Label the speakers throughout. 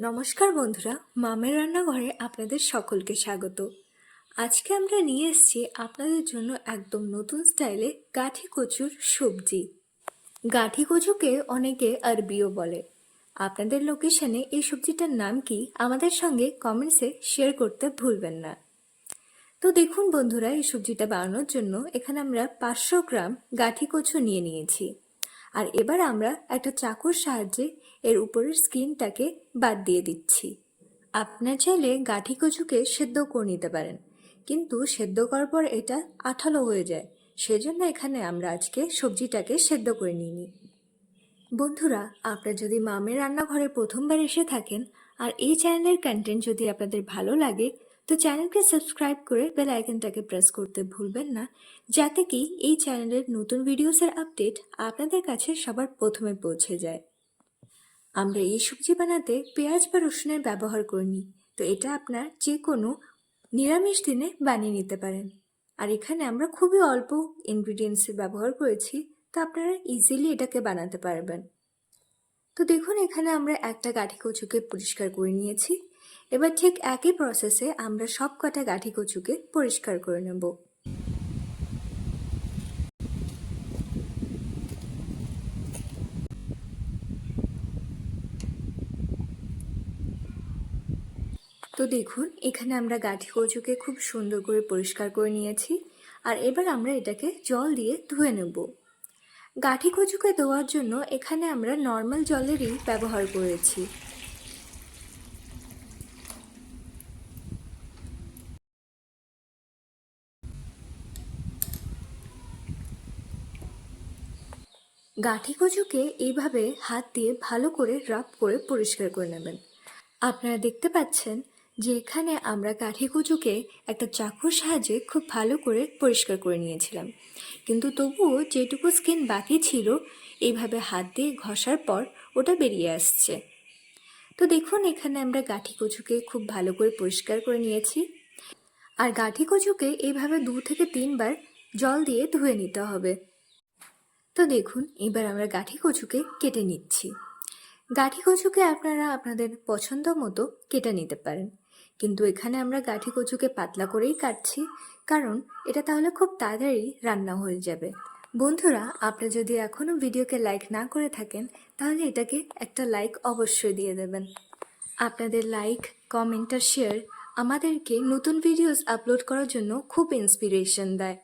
Speaker 1: নমস্কার বন্ধুরা, মামের রান্নাঘরে আপনাদের সকলকে স্বাগত। আজকে আমরা নিয়ে এসেছি আপনাদের জন্য একদম নতুন স্টাইলে গাঠি কচুর সবজি। গাঠি কচুকে অনেকে আরবিও বলে। আপনাদের লোকেশনে এই সবজিটার নাম কি, আমাদের সঙ্গে কমেন্টসে শেয়ার করতে ভুলবেন না। তো দেখুন বন্ধুরা, এই সবজিটা বানানোর জন্য এখানে আমরা পাঁচশো গ্রাম গাঠি কচু নিয়ে নিয়েছি। আর এবার আমরা একটা চাকুর সাহায্যে এর উপরের স্কিনটাকে বাদ দিয়ে দিচ্ছি। আপনার চাইলে গাঠি কচুকে সেদ্ধ করে নিতে পারেন, কিন্তু সেদ্ধ করার পর এটা আঠালো হয়ে যায়। সেজন্য এখানে আমরা আজকে সবজিটাকে সেদ্ধ করে নিই বন্ধুরা, আপনারা যদি মামের রান্নাঘরে প্রথমবার এসে থাকেন আর এই চ্যানেলের কন্টেন্ট যদি আপনাদের ভালো লাগে, তো চ্যানেলকে সাবস্ক্রাইব করে বেল আইকনটাকে প্রেস করতে ভুলবেন না, যাতে কি এই চ্যানেলের নতুন ভিডিওসের আপডেট আপনাদের কাছে সবার প্রথমে পৌঁছে যায়। আমরা এই সবজি বানাতে পেঁয়াজ বা রসুনের ব্যবহার করিনি, তো এটা আপনার যে কোনো নিরামিষ দিনে বানিয়ে নিতে পারেন। আর এখানে আমরা খুবই অল্প ইনগ্রিডিয়েন্টসের ব্যবহার করেছি, তো আপনারা ইজিলি এটাকে বানাতে পারবেন। তো দেখুন, এখানে আমরা একটা গাঠি কচুকে পরিষ্কার করে নিয়েছি। এবার ঠিক একই প্রসেসে আমরা সব কটা গাঠি কচুকে পরিষ্কার করে নেব। তো দেখুন, এখানে আমরা গাঠি কচুকে খুব সুন্দর করে পরিষ্কার করে নিয়েছি আর এবার আমরা এটাকে জল দিয়ে ধুয়ে নেব। গাঠি কচুকে ধোয়ার জন্য এখানে আমরা নর্মাল জলেরই ব্যবহার করেছি। গাঠি কচুকে এইভাবে হাত দিয়ে ভালো করে রাব করে পরিষ্কার করে নেবেন। আপনারা দেখতে পাচ্ছেন যে এখানে আমরা কাঠি কচুকে একটা চাকুর সাহায্যে খুব ভালো করে পরিষ্কার করে নিয়েছিলাম। কিন্তু তবুও যেটুকু স্কিন বাকি ছিল, এইভাবে হাত দিয়ে ঘষার পর ওটা বেরিয়ে আসছে। তো দেখুন, এখানে আমরা গাঠি কচুকে খুব ভালো করে পরিষ্কার করে নিয়েছি। আর গাঠি কচুকে এইভাবে দু থেকে তিনবার জল দিয়ে ধুয়ে নিতে হবে। তো দেখুন, এবার আমরা গাঠি কচুকে কেটে নিচ্ছি। গাঠি কচুকে আপনারা আপনাদের পছন্দ মতো কেটে নিতে পারেন। কিন্তু এখানে আমরা গাঠি কচুকে পাতলা করেই কাটছি, কারণ এটা তাহলে খুব তাড়াতাড়ি রান্না হয়ে যাবে। বন্ধুরা, আপনি যদি এখনও ভিডিওকে লাইক না করে থাকেন, তাহলে এটাকে একটা লাইক অবশ্যই দিয়ে দেবেন। আপনাদের লাইক কমেন্ট আর শেয়ার আমাদেরকে নতুন ভিডিওস আপলোড করার জন্য খুব ইন্সপিরেশন দেয়।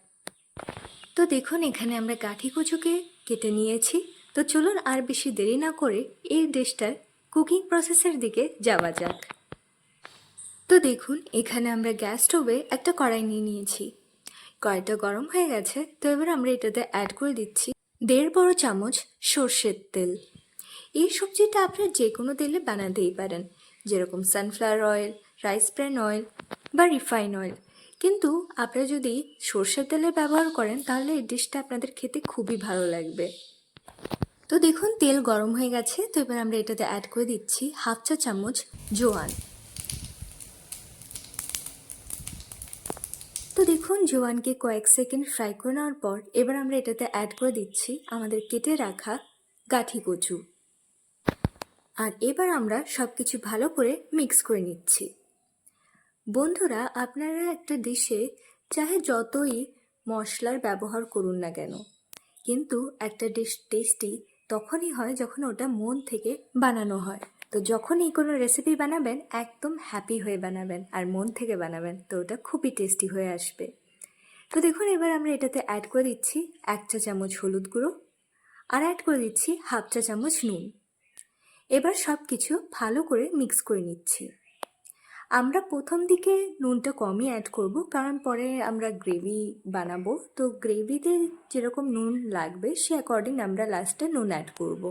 Speaker 1: তো দেখুন, এখানে আমরা গাঠি কচুকে কেটে নিয়েছি। তো চলুন আর বেশি দেরি না করে এই ডিশটার কুকিং প্রসেসের দিকে যাওয়া যাক। তো দেখুন, এখানে আমরা গ্যাস স্টোভে একটা কড়াই নিয়ে নিয়েছি। কড়াইটা গরম হয়ে গেছে, তো এবার আমরা এটাতে অ্যাড করে দিচ্ছি দেড় বড় চামচ সর্ষের তেল। এই সবজিটা আপনারা যে কোনো তেলে বানাতেই পারেন, যেরকম sunflower oil rice bran oil বা রিফাইন অয়েল কিন্তু আপনারা যদি সর্ষের তেলের ব্যবহার করেন, তাহলে এই ডিশটা আপনাদের খেতে খুবই ভালো লাগবে। তো দেখুন, তেল গরম হয়ে গেছে, তো এবার আমরা এটাতে অ্যাড করে দিচ্ছি হাফ চা চামচ জোয়ান। তো দেখুন, জোয়ানকে কয়েক সেকেন্ড ফ্রাই করে নেওয়ার পর এবার আমরা এটাতে অ্যাড করে দিচ্ছি আমাদের কেটে রাখা গাঠি কচু। আর এবার আমরা সব কিছু ভালো করে মিক্স করে নিচ্ছি। বন্ধুরা, আপনারা একটা ডিশে চাহে যতই মশলার ব্যবহার করুন না কেন, কিন্তু একটা ডিশ টেস্টি তখনই হয় যখন ওটা মন থেকে বানানো হয়। তো যখনই কোনো রেসিপি বানাবেন, একদম হ্যাপি হয়ে বানাবেন আর মন থেকে বানাবেন। তো ওটা খুবই টেস্টি হয়ে আসবে। তো দেখুন, এবার আমরা এটাতে অ্যাড করে দিচ্ছি এক চা চামচ হলুদ গুঁড়ো আর অ্যাড করে দিচ্ছি হাফ চা চামচ নুন। এবার সব কিছু ভালো করে মিক্স করে নিচ্ছি। আমরা প্রথম দিকে নুনটা কমই অ্যাড করব, কারণ পরে আমরা গ্রেভি বানাবো। তো গ্রেভিতে যেরকম নুন লাগবে, সে অ্যাকর্ডিং আমরা লাস্টে নুন অ্যাড করব।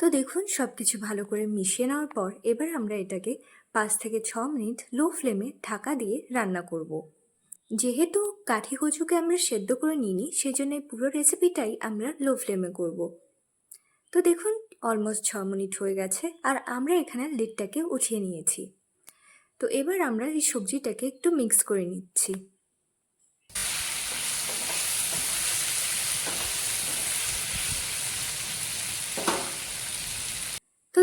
Speaker 1: তো দেখুন সব কিছু ভালো করে মিশিয়ে নেওয়ার পর এবার আমরা এটাকে পাঁচ থেকে ছ মিনিট লো ফ্লেমে ঢাকা দিয়ে রান্না করব। যেহেতু কাঠি কচুকে আমরা সেদ্ধ করে নিইনি, সেজন্য পুরো রেসিপিটাই আমরা লো ফ্লেমে করব। তো দেখুন অলমোস্ট ছ মিনিট হয়ে গেছে আর আমরা এখানে লিডটাকে উঠিয়ে নিয়েছি তো এবার আমরা এই সবজিটাকে একটু মিক্স করে নিচ্ছি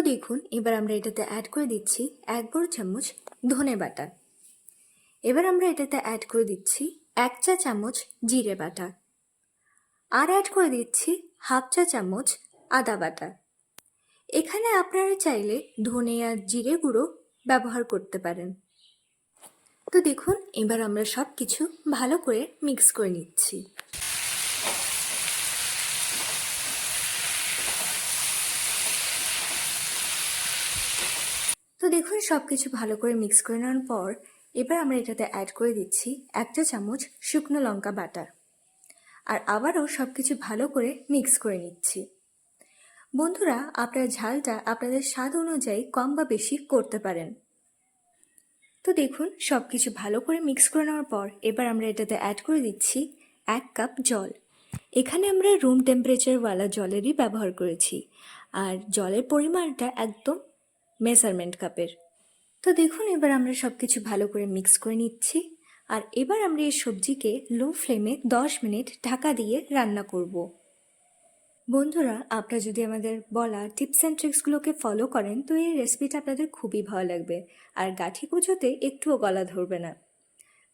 Speaker 1: দেখুন, এবার আমরা এটাতে অ্যাড করে দিচ্ছি এক বড় চামচ ধনে বাটা। এবার আমরা এটাতে অ্যাড করে দিচ্ছি এক চা চামচ জিরে বাটা। আর অ্যাড করে দিচ্ছি হাফ চা চামচ আদা বাটা। এখানে আপনারা চাইলে ধনে আর জিরে গুঁড়ো ব্যবহার করতে পারেন। তো দেখুন, এবার আমরা সব কিছু ভালো করে মিক্স করে নিচ্ছি। দেখুন সব কিছু ভালো করে মিক্স করে নেওয়ার পর, এবার আমরা এটাতে অ্যাড করে দিচ্ছি একটা চামচ শুকনো লঙ্কা বাটা আর আবারও সব কিছু ভালো করে মিক্স করে নিচ্ছি। বন্ধুরা, আপনার ঝালটা আপনাদের স্বাদ অনুযায়ী কম বা বেশি করতে পারেন। তো দেখুন সব কিছু ভালো করে মিক্স করে নেওয়ার পর, এবার আমরা এটাতে অ্যাড করে দিচ্ছি এক কাপ জল। এখানে আমরা রুম টেম্পারেচারওয়ালা জলেরই ব্যবহার করেছি। আর জলের পরিমাণটা একদম মেজারমেন্ট কাপের। তো দেখুন, এবার আমরা সব কিছু ভালো করে মিক্স করে নিচ্ছি। আর এবার আমরা এই সবজিকে লো ফ্লেমে দশ মিনিট ঢাকা দিয়ে রান্না করব। বন্ধুরা, আপনারা যদি আমাদের বলা টিপস অ্যান্ড ট্রিক্সগুলোকে ফলো করেন, তো এই রেসিপিটা আপনাদের খুবই ভালো লাগবে। আর গাঠি কুচোতে একটুও গলা ধরবে না।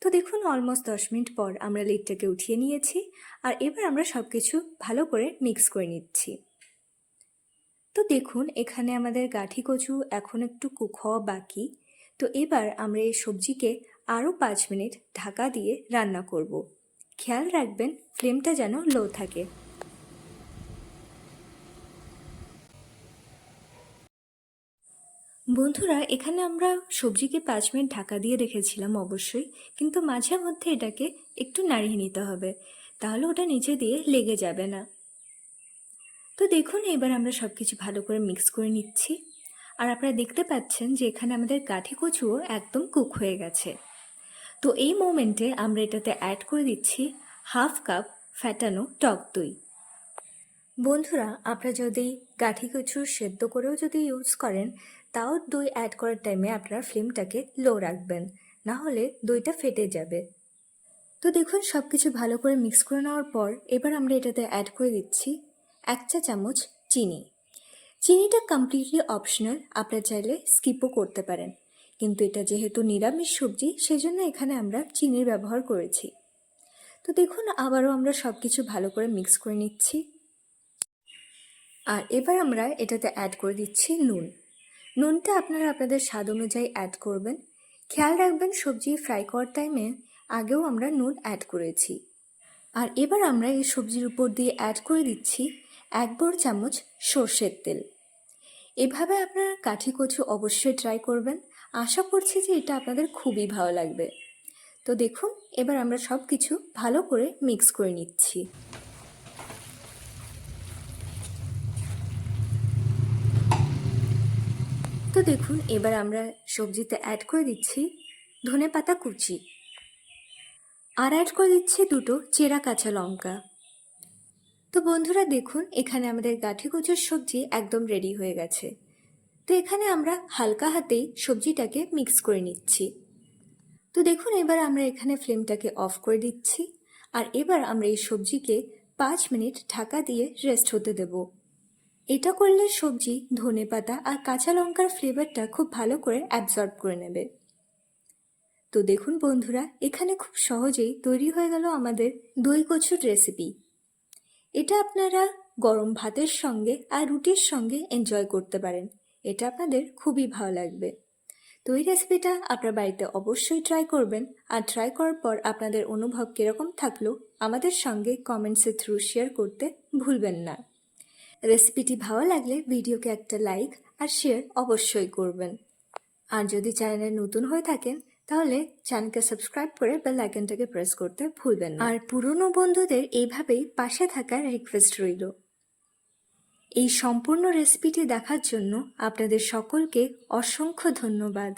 Speaker 1: তো দেখুন অলমোস্ট দশ মিনিট পর আমরা লিডটাকে উঠিয়ে নিয়েছি। আর এবার আমরা সব কিছু ভালো করে মিক্স করে নিচ্ছি। তো দেখুন, এখানে আমাদের গাঠি কচু এখন একটু কুক বাকি। তো এবার আমরা এই সবজিকে আরও পাঁচ মিনিট ঢাকা দিয়ে রান্না করব। খেয়াল রাখবেন ফ্লেমটা যেন লো থাকে। বন্ধুরা, এখানে আমরা সবজিকে পাঁচ মিনিট ঢাকা দিয়ে রেখেছিলাম অবশ্যই, কিন্তু মাঝে মধ্যে এটাকে একটু নাড়িয়ে নিতে হবে। তাহলে ওটা নিচে দিয়ে লেগে যাবে না। তো দেখুন, এবার আমরা সব কিছু ভালো করে মিক্স করে নিচ্ছি। আর আপনারা দেখতে পাচ্ছেন যে এখানে আমাদের কাঠি কচুও একদম কুক হয়ে গেছে। তো এই মোমেন্টে আমরা এটাতে অ্যাড করে দিচ্ছি হাফ কাপ ফ্যাটানো টক দই। বন্ধুরা, আপনারা যদি গাঠি কচু সেদ্ধ করেও যদি ইউজ করেন, তাও দই অ্যাড করার টাইমে আপনারা ফ্লেমটাকে লো রাখবেন। না হলে দইটা ফেটে যাবে। তো দেখুন সব কিছু ভালো করে মিক্স করে নেওয়ার পর এবার আমরা এটাতে অ্যাড করে দিচ্ছি এক চা চামচ চিনি। চিনিটা কমপ্লিটলি অপশনাল আপনারা চাইলে স্কিপও করতে পারেন। কিন্তু এটা যেহেতু নিরামিষ সবজি, সেজন্য এখানে আমরা চিনির ব্যবহার করেছি। তো দেখুন, আবারও আমরা সব কিছু ভালো করে মিক্স করে নিচ্ছি। আর এবার আমরা এটাতে অ্যাড করে দিচ্ছি নুন। নুনটা আপনারা আপনাদের স্বাদ অনুযায়ী অ্যাড করবেন। খেয়াল রাখবেন, সবজি ফ্রাই করার টাইমে আগেও আমরা নুন অ্যাড করেছি। আর এবার আমরা এই সবজির উপর দিয়ে অ্যাড করে দিচ্ছি এক বড় চামচ সর্ষের তেল। এভাবে আপনারা কাঠি কচু অবশ্যই ট্রাই করবেন। আশা করছি যে এটা আপনাদের খুবই ভালো লাগবে। তো দেখুন, এবার আমরা সব কিছু ভালো করে মিক্স করে নিচ্ছি। তো দেখুন, এবার আমরা সবজিতে অ্যাড করে দিচ্ছি ধনে পাতা কুচি। আর অ্যাড করে দিচ্ছি দুটো চেরা কাঁচা লঙ্কা। তো বন্ধুরা দেখুন, এখানে আমাদের গাঠি কচুর সবজি একদম রেডি হয়ে গেছে। তো এখানে আমরা হালকা হাতেই সবজিটাকে মিক্স করে নিচ্ছি। তো দেখুন, এবার আমরা এখানে ফ্লেমটাকে অফ করে দিচ্ছি আর এবার আমরা এই সবজিকে পাঁচ মিনিট ঢাকা দিয়ে রেস্ট হতে দেব। এটা করলে সবজি ধনে পাতা আর কাঁচা লঙ্কার ফ্লেভারটা খুব ভালো করে অ্যাবজর্ব করে নেবে। তো দেখুন বন্ধুরা, এখানে খুব সহজেই তৈরি হয়ে গেল আমাদের দই কচুর রেসিপি এটা আপনারা গরম ভাতের সঙ্গে আর রুটির সঙ্গে এনজয় করতে পারেন। এটা আপনাদের খুবই ভালো লাগবে। তো এই রেসিপিটা আপনার বাড়িতে অবশ্যই ট্রাই করবেন। আর ট্রাই করার পর আপনাদের অনুভব কীরকম থাকল, আমাদের সঙ্গে কমেন্টসের থ্রু শেয়ার করতে ভুলবেন না। রেসিপিটি ভালো লাগলে ভিডিওকে একটা লাইক আর শেয়ার অবশ্যই করবেন। আর যদি চ্যানেলে নতুন হয়ে থাকেন তাহলে চ্যানেলকে সাবস্ক্রাইব করে বেল আইকনটাকে প্রেস করতে ভুলবেন না। আর পুরনো বন্ধুদের এইভাবেই পাশে থাকার রিকোয়েস্ট রইল। এই সম্পূর্ণ রেসিপিটি দেখার জন্য আপনাদের সকলকে অসংখ্য ধন্যবাদ।